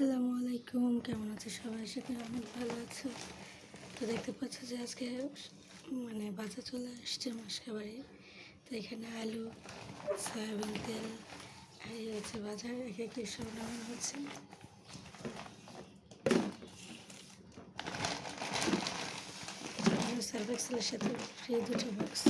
আসসালামু আলাইকুম। কেমন আছে সবাই? সাথে অনেক ভালো আছো। তো দেখতে পাচ্ছ যে আজকে মানে বাজার চলে আসছে মাসকাবাড়ি তো এখানে আলু, সয়াবিন তেল এই হচ্ছে বাজার। এক সব নামানো হচ্ছে। সার্ভেক্সেলের সাথে ফ্রি দুটো বক্স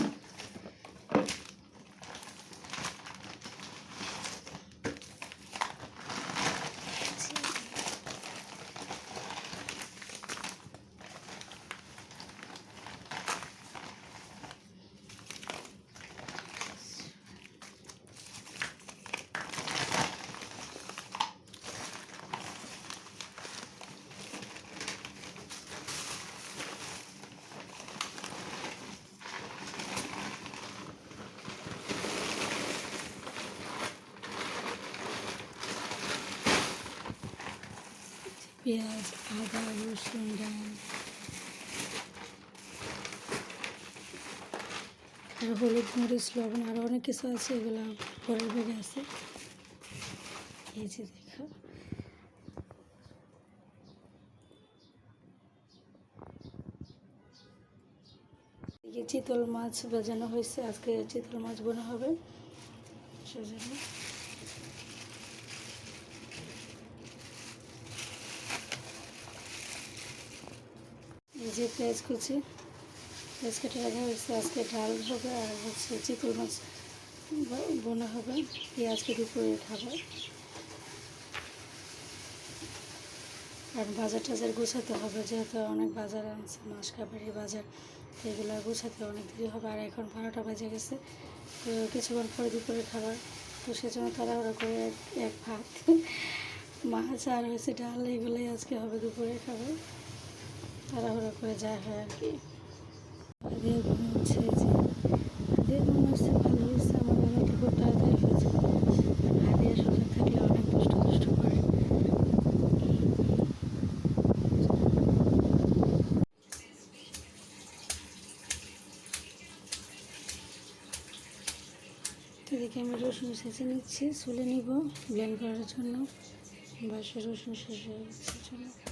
পেঁয়াজ আদা রসুন ডাল আর হলুদ মরিচ, লবণ আরও অনেক কিছু আছে, এগুলো পরের বেগে আছে। এই যে দেখো। চিতল মাছ বাজানো হয়েছে, আজকে চিতল মাছ বোনা হবে। সেজন্য যে পেঁয়াজ কুচি, পেঁয়াজ কেটে রাখা হয়েছে, আজকে ডাল হবে আর হচ্ছে চিতল মাছ বোনা হবে পেঁয়াজকে দুপুরে খাবার আর বাজার টাজার গোছাতে হবে, যেহেতু অনেক বাজার আনছে মাস কাবাড়ি বাজার, এগুলো গোছাতে অনেক দেরি হবে, আর এখন বারোটা বাজে গেছে, তো কিছুক্ষণ পরে দুপুরে খাবার, তো সেজন্য তাড়াহুড়ো করে এক ভাত। মাছ আর হয়েছে ডাল, এগুলোই আজকে হবে দুপুরে খাবার। তাড়াহুড়ো করে যা হয় আর কি। হচ্ছে ভালো হয়েছে থাকলে অনেক কষ্ট কষ্ট করে। এদিকে আমি রসুন সেঁচে নিচ্ছি চুলে নিব, ব্লেন্ড করার জন্য। বাসে রসুন শেষ হয়ে গেছে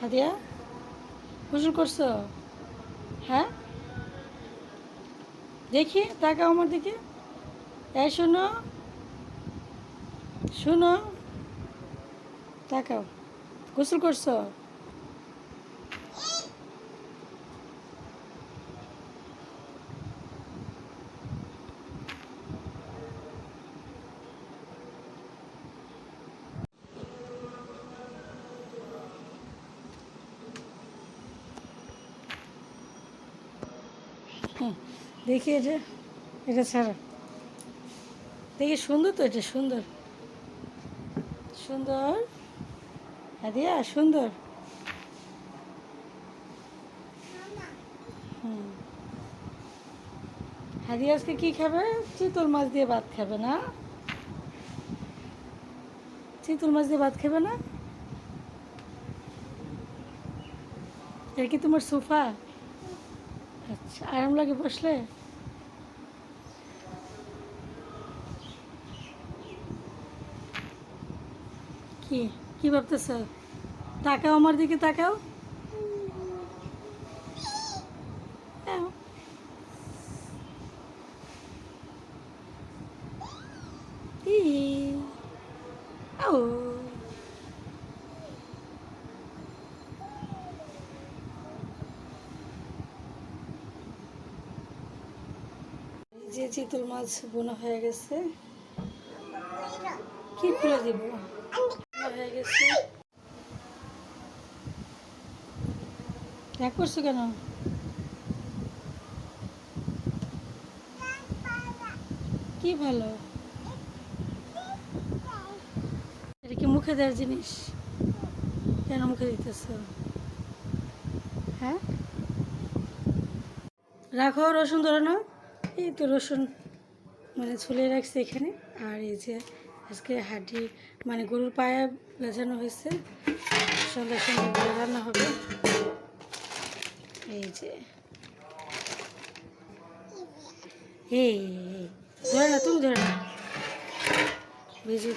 হাদিয়া গোসল করছ? হ্যাঁ? দেখি তাকাও আমার দিকে। এই শোনো শোনো। তাকাও। গোসল করছ? হুম, দেখি এটা এটা ছাড়া। দেখি সুন্দর তো এটা সুন্দর। সুন্দর। হাদিয়া সুন্দর। হুম। হাদিয়া আজকে কি খাবে? চিতল মাছ দিয়ে ভাত খাবে না? চিতল মাছ দিয়ে ভাত খাবে না? এটা কি তোমার সোফা? আচ্ছা আরাম লাগে বসলে? কি কি ভাবতেছ? তাকাও আমার দিকে তাকাও। যে চিতল মাছ বোনা হয়ে গেছে। কি খুলে দিব? হয়ে গেছে। রাগ করছ কেন? কি ভালো? এটা কি মুখে দেওয়ার জিনিস? কেন মুখে দিতেছ? হ্যাঁ? রাখো রসুন ধরো না এই তো রসুন মানে ছুলে রাখছে এখানে। আর এই যে আজকে হাড্ডি মানে গরুর পায়ে বেজানো হয়েছে। সন্ধ্যা সন্ধ্যা রান্না হবে। এই যে। এই ধরে না তুমি ধরে না বুঝি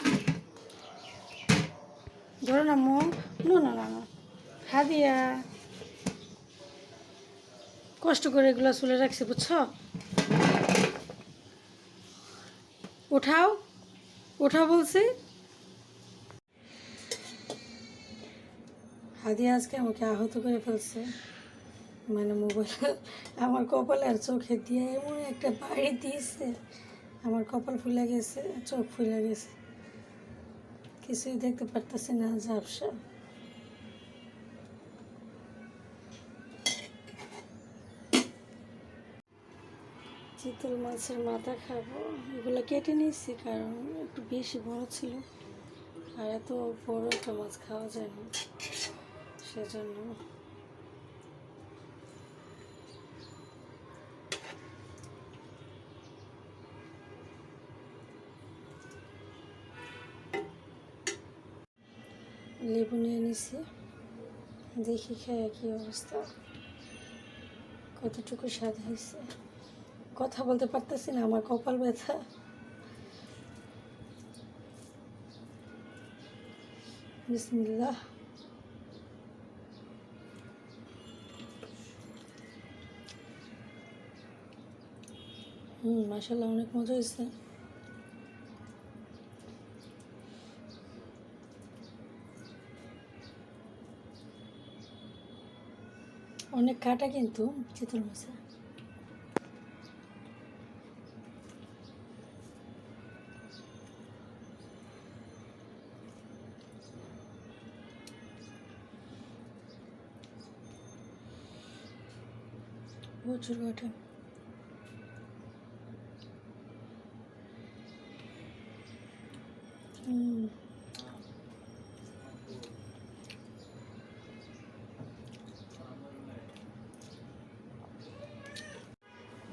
ধরো না, নো, না না। না হাদিয়া কষ্ট করে এগুলো চুলে রাখছি, বুঝছ? উঠাও ওঠাও বলছি। হাদি আজকে আমাকে আহত করে ফেলছে। মানে মোবাইল, আমার কপাল আর চোখে দিয়ে এমন একটা বাড়ি দিয়েছে। আমার কপাল ফুলে গেছে, চোখ ফুলে গেছে। কিছুই দেখতে পারতেছি না, ঝাপসা। চিতল মাছের মাথা খাব। এগুলো কেটে নিয়েছি কারণ একটু বেশি বড় ছিল। আর এত বড় একটা মাছ খাওয়া যায় না। সেজন্য লেবু নিয়ে নিছি। দেখি খেয়ে কি অবস্থা। কতটুকু স্বাদ হয়েছে। কথা বলতে পারতেছি না, আমার কপাল ব্যথা। বিসমিল্লাহ। হুম মাসাল্লাহ অনেক মজা হয়েছে। অনেক কাটা কিন্তু, চিতল মাছে প্রচুর কাটা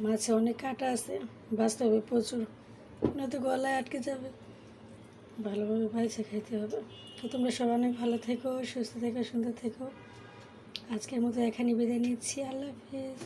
মাছে অনেক কাটা আছে, বাঁচতে হবে প্রচুর। নয়তো গলায় আটকে যাবে। ভালোভাবে বাইছে খাইতে হবে। তো তোমরা সবাই অনেক ভালো থেকো, সুস্থ থেকো, সুন্দর থেকো। আজকের মতো এখানে বিদায় নিচ্ছি। আল্লাহ হাফেজ।